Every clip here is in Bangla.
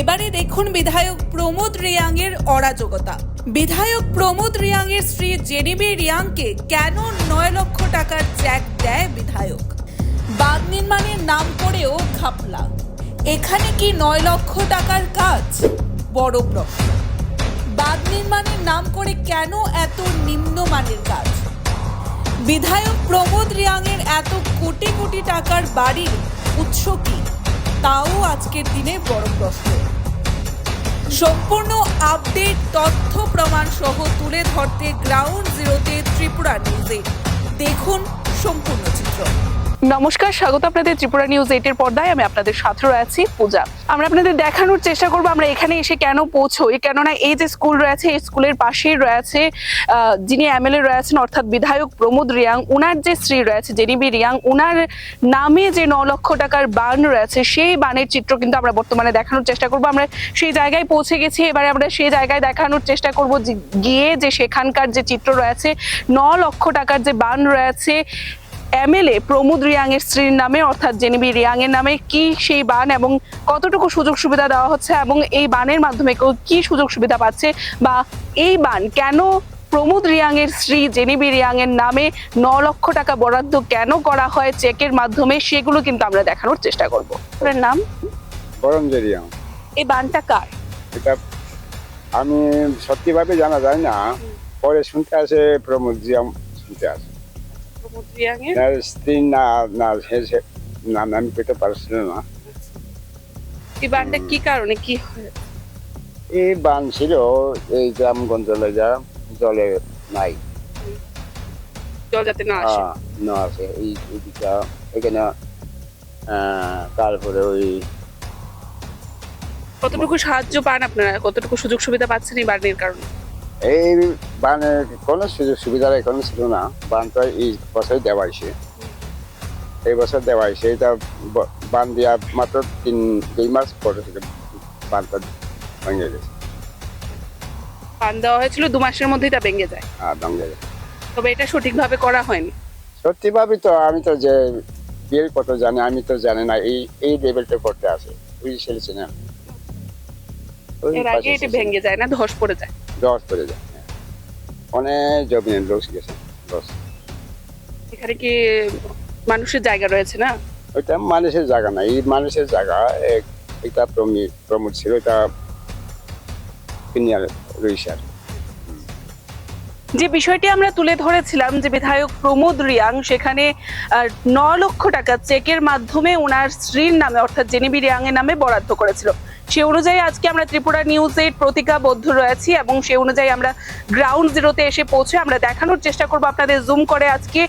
এবারে দেখুন বিধায়ক প্রমোদ রিয়াংয়ের অরাজকতা। বিধায়ক প্রমোদ রিয়াংয়ের স্ত্রী জেনিবি রিয়াংকে কেন নয় লক্ষ টাকার চেক দেয় বিধায়ক? বাঁধ নির্মাণের নাম করেও খাপলা এখানে কি নয় লক্ষ টাকার কাজ? বড় প্রশ্ন। বাঁধ নির্মাণের নাম করে কেন এত নিম্নমানের কাজ? বিধায়ক প্রমোদ রিয়াংয়ের এত কোটি কোটি টাকার বাড়ির উৎস কি? তাও আজকের দিনে বড় প্রশ্ন। সম্পূর্ণ আপডেট, তথ্য প্রমাণ সহ তুলে ধরতে গ্রাউন্ড জিরোতে ত্রিপুরা নিউজে দেখুন সম্পূর্ণ চিত্র। নমস্কার, স্বাগত আপনাদের ত্রিপুরা নিউজ এইটের পর্দায়। আমি আপনাদের সাথে রয়েছি পূজা। আমরা আপনাদের দেখানোর চেষ্টা করব, আমরা এখানে এসে কেন পৌঁছোই, কেননা এই যে স্কুল রয়েছে, এই স্কুলের পাশেই রয়েছে যিনি এমএলএ রয়েছেন, অর্থাৎ বিধায়ক প্রমোদ রিয়াং, উনার যে স্ত্রী রয়েছে, জেনিবি রিয়াং, উনার নামে যে ন লক্ষ টাকার বান রয়েছে, সেই বানের চিত্র কিন্তু আমরা বর্তমানে দেখানোর চেষ্টা করব। আমরা সেই জায়গায় পৌঁছে গেছি, এবারে আমরা সেই জায়গায় দেখানোর চেষ্টা করব গিয়ে যে সেখানকার যে চিত্র রয়েছে, ন লক্ষ টাকার যে বান রয়েছে এমএলএ প্রমোদ রিয়াং এর স্ত্রীর নামে অর্থাৎ জেনিবি রিয়াং এর নামে কি সেই বান এবং কতটুকু সুযোগ সুবিধা দেওয়া হচ্ছে এবং এই বানের মাধ্যমে কেউ কি সুযোগ সুবিধা পাচ্ছে বা এই বান কেন প্রমোদ রিয়াং এর স্ত্রী জেনিবি রিয়াং এর নামে ন লক্ষ টাকা বরাদ্দ কেন করা হয় চেকের মাধ্যমে সেগুলো কিন্তু আমরা দেখানোর চেষ্টা করব। আপনার নাম? বরঞ্জেরিয়া এই বানটা কার? এটা আমি সত্যিভাবে জানা যায় না। পরে শুনতে আসে প্রমোদ জিয়াম শুনতে আসে। এই বানটা কি কারণে কি হয় এই বান ছিল এই যা জলে নাই জল যাতে না আসে না আছে এই এখানে তারপরে ওই কতটুকু সাহায্য পান আপনারা কতটুকু সুযোগ সুবিধা পাচ্ছেন এই বানের কারণে এই বানের কোনো সুযোগ সুবিধা এখনও ছিল না। বানটা এই বছর দেওয়া হয়েছে। এই বছর দেওয়া হয়েছে। এটা বান দেওয়া মাত্র তিন দুই মাস পরে থেকে বানটা ভেঙে গেছে। বান দেওয়া হয়েছিল দু মাসের মধ্যেই তা ভেঙে যায়। আর ভেঙে গেছে তবে এটা সঠিকভাবে করা হয়নি। সত্যি ভাবি তো আমি তো যে বিয়ের কত জানি আমি তো জানি না এই এই লেভেলটা করতে আসে ওই ছেলেছে না এর আগে এটা ভেঙে যায় না ধস পড়ে যায়। দশ পড়ে যায়। অনেক জমিনের লস গেছে লস এখানে কি মানুষের জায়গা রয়েছে না? ওইটা মানুষের জায়গা না এই মানুষের জায়গা এক- এটা প্রমি প্রমোট ছিল এটা কিনিয়ার রয়েছে আর যে বিষয়টি আমরা তুলে ধরেছিলাম যে বিধায়ক প্রমোদ রিয়াং সেখানে ন লক্ষ টাকা চেকের মাধ্যমে ওনার স্ত্রীর নামে অর্থাৎ জেনিবি রিয়াং এর নামে বরাদ্দ করেছিল। সে অনুযায়ী আজকে আমরা ত্রিপুরা নিউজের প্রতিজ্ঞাবদ্ধ রয়েছি এবং সে অনুযায়ী আমরা গ্রাউন্ড জিরোতে এসে পৌঁছে আমরা দেখানোর চেষ্টা করব আপনাদের জুম করে আজকে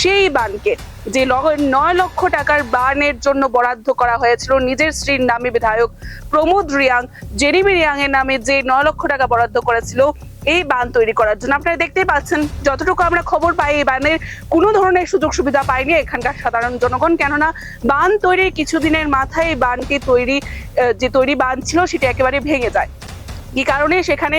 সেই বানকে, যে নয় লক্ষ টাকার বানের জন্য বরাদ্দ করা হয়েছিল। নিজের স্ত্রীর নামে বিধায়ক প্রমোদ রিয়াং, জেরিমি রিয়াং এর নামে যে নয় লক্ষ টাকা বরাদ্দ করেছিল এই বান তৈরি করার জন্য। আপনারা দেখতেই পাচ্ছেন, যতটুকু আমরা খবর পাই, এই বানের কোনো ধরনের সুযোগ সুবিধা পায়নি এখানকার সাধারণ জনগণ। কেননা বান তৈরির কিছুদিনের মাথায় এই বানকে তৈরি যে তৈরি বান ছিল, সেটি একেবারে ভেঙে যায়। কি কারণে সেখানে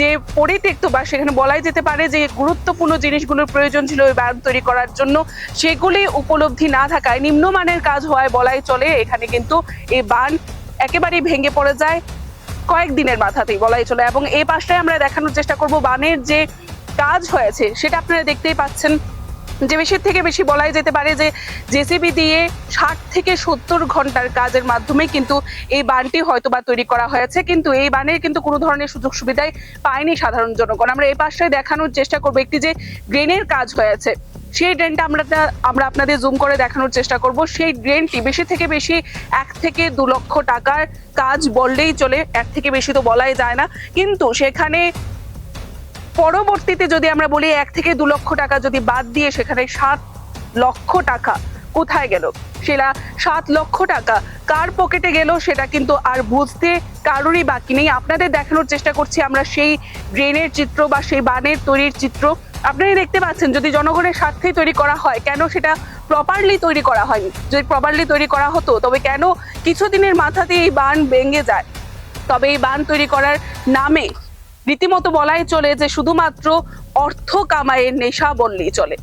যে পরিত্যক্ত বা সেখানে বলাই যেতে পারে যে গুরুত্বপূর্ণ জিনিসগুলোর প্রয়োজন ছিল ওই বান তৈরি করার জন্য, সেগুলি উপলব্ধি না থাকায় নিম্নমানের কাজ হওয়ায় বলাই চলে, এখানে কিন্তু এই বান একেবারেই ভেঙে পড়ে যায়। কয়েকদিনের মাথাতেই বলাই চলে। এবং এই পাশটায় আমরা দেখানোর চেষ্টা করব বানের যে কাজ হয়েছে, সেটা আপনারা দেখতেই পাচ্ছেন। যে বেশির থেকে বেশি বলাই যেতে পারে যে জেসিবি দিয়ে ষাট থেকে সত্তর ঘণ্টার কাজের মাধ্যমে কিন্তু এই বানটি হয়তো বা তৈরি করা হয়েছে। কিন্তু এই বানের কিন্তু কোনো ধরনের সুযোগ সুবিধাই পায়নি সাধারণ জনগণ। আমরা এই পাশটায় দেখানোর চেষ্টা করব একটি যে ড্রেনের কাজ হয়েছে। সেই ড্রেনটা আমরা আমরা আপনাদের জুম করে দেখানোর চেষ্টা করব। সেই ড্রেনটি বেশি থেকে বেশি এক থেকে দু লক্ষ টাকার কাজ বললেই চলে, এক থেকে বেশি তো বলাই যায় না। কিন্তু সেখানে পরবর্তীতে যদি আমরা বলি এক থেকে দু লক্ষ টাকা যদি বাদ দিয়ে সেখানে সাত লক্ষ টাকা কোথায় গেল? সেটা সাত লক্ষ টাকা কার পকেটে গেল সেটা কিন্তু আর বুঝতে কারোরই বাকি নেই। আপনাদের দেখানোর চেষ্টা করছি আমরা সেই ড্রেনের চিত্র বা সেই বানের তৈরির চিত্র। আপনারা দেখতে পাচ্ছেন যদি জনগণের স্বার্থেই তৈরি করা হয়, কেন সেটা প্রপারলি তৈরি করা হয়নি? যদি প্রপারলি তৈরি করা হতো, তবে কেন কিছুদিনের মাথাতে এই বান ভেঙে যায়? তবে এই বান তৈরি করার নামে রীতিমতো বলাই চলে যে শুধুমাত্র অর্থ কামায়ের নেশা বললেই চলে।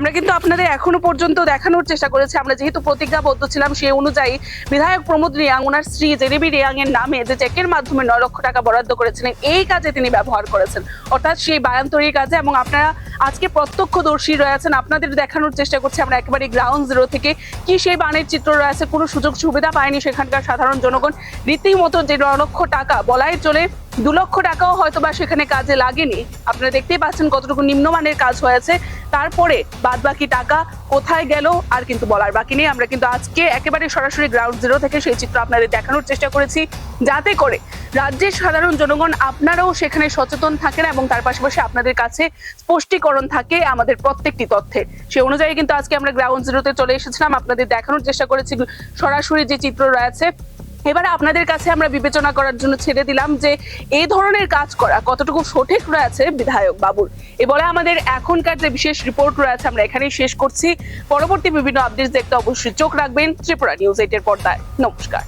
আমরা কিন্তু আপনাদের এখনও পর্যন্ত দেখানোর চেষ্টা করেছি। আমরা যেহেতু প্রতিজ্ঞাবদ্ধ ছিলাম, সেই অনুযায়ী বিধায়ক প্রমোদ রিয়াং, ওনার স্ত্রী জেনেবি রিয়াং এর নামে যে চেকের মাধ্যমে নয় লক্ষ টাকা বরাদ্দ করেছিলেন, এই কাজে তিনি ব্যবহার করেছেন। অর্থাৎ সেই বায়ান তৈরির কাজে এবং আপনারা আজকে প্রত্যক্ষদর্শী রয়েছেন, আপনাদের দেখানোর চেষ্টা করছি আমরা একেবারে গ্রাউন্ড জিরো থেকে। কি সেই বানের চিত্র রয়েছে? কোনো সুযোগ সুবিধা পায়নি সেখানকার সাধারণ জনগণ। রীতিমতো যে ন লক্ষ টাকা বলাই চলে দু লক্ষ টাকাও হয়তো বা সেখানে কাজে লাগেনি। আপনারা দেখতেই পাচ্ছেন কতটুকু নিম্নমানের কাজ হয়েছে। তারপরে বাদ বাকি টাকা কোথায় গেল আর কিন্তু বলার বাকি নেই। আমরা কিন্তু আজকে একেবারে সরাসরি গ্রাউন্ড জিরো থেকে সেই চিত্র আপনাদের দেখানোর চেষ্টা করেছি। যাতে করে রাজ্যের সাধারণ জনগণ আপনারাও সেখানে সচেতন থাকেন এবং তার পাশাপাশি আপনাদের কাছে স্পষ্টীকরণ থাকে আমাদের প্রত্যেকটি তথ্যে সে অনুযায়ী কিন্তু আজকে আমরা গ্রাউন্ড জিরোতে চলে এসেছিলাম। আপনাদের দেখানোর চেষ্টা করেছি সরাসরি যে চিত্র রয়েছে। এবারে আপনাদের কাছে আমরা বিবেচনা করার জন্য ছেড়ে দিলাম যে এই ধরনের কাজ করা কতটুকু সঠিক রয়েছে বিধায়ক বাবুর? এ বলে আমাদের এখনকার যে বিশেষ রিপোর্ট রয়েছে আমরা এখানেই শেষ করছি। পরবর্তী বিভিন্ন আপডেট দেখতে অবশ্যই চোখ রাখবেন ত্রিপুরা নিউজ এইটের পর্দায়। নমস্কার।